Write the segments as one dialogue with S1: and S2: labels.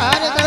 S1: ಶಾರದಾ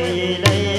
S1: கையிலை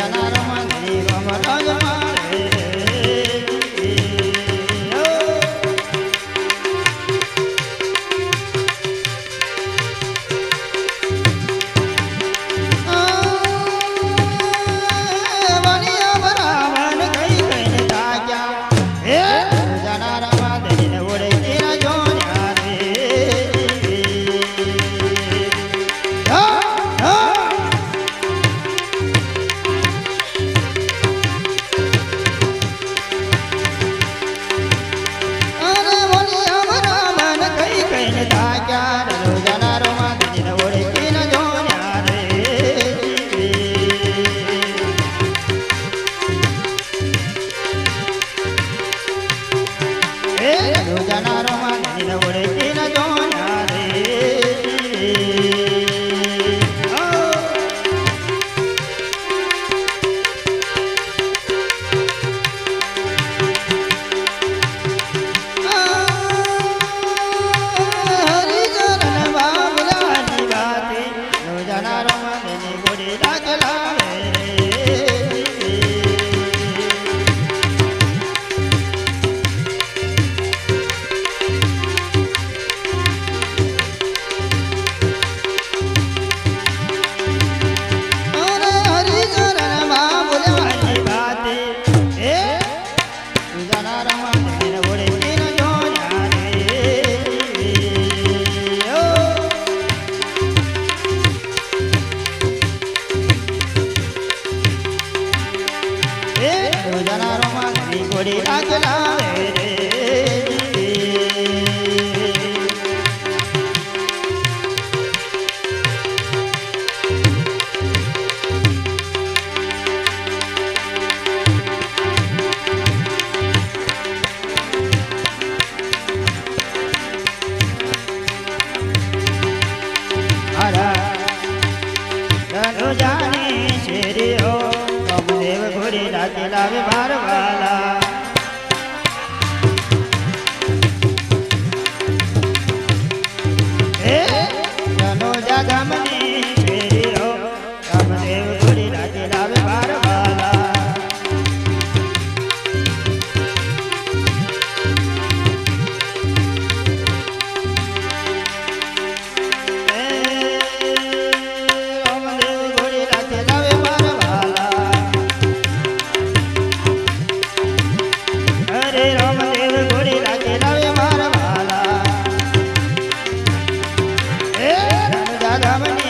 S1: જનારમણ શ્રી રમણ Sagama ಶ್ರವಣಿ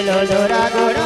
S1: લો દોરા ગોળ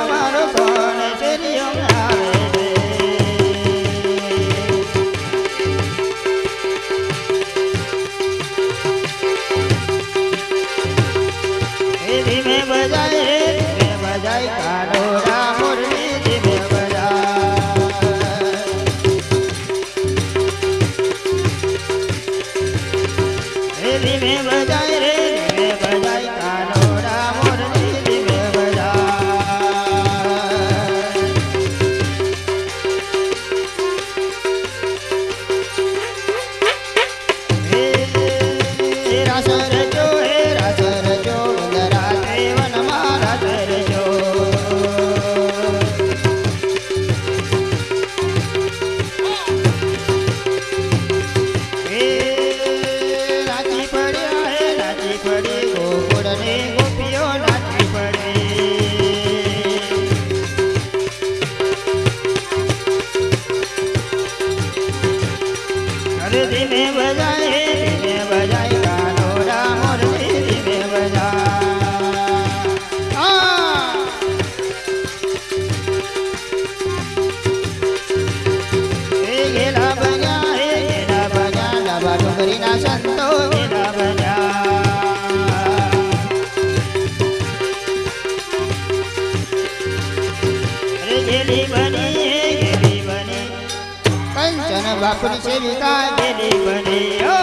S1: લાખની સેવિકા તેની બની ઓ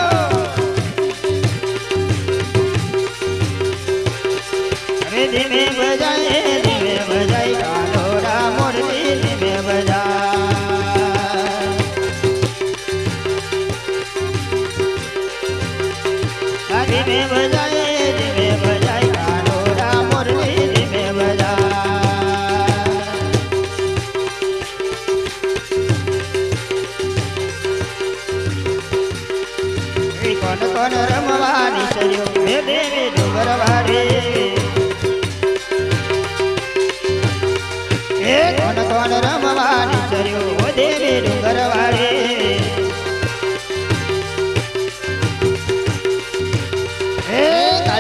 S1: રે દેવી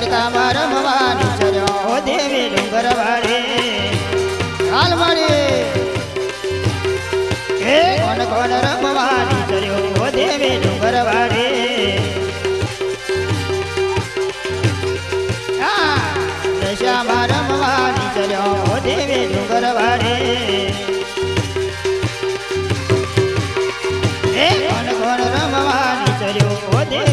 S1: કરતા માર ભવાની ચર્યો. ઓ દેવી ડુંગર વાળી હાલ મારી. હે? કોણ કોણ રમવાની ચર્યો? ઓ દેવી ડુંગર વાળી દશામાં રમવાની ચર્યો. ઓ દેવી ડુંગર વાળી કોણ દેવી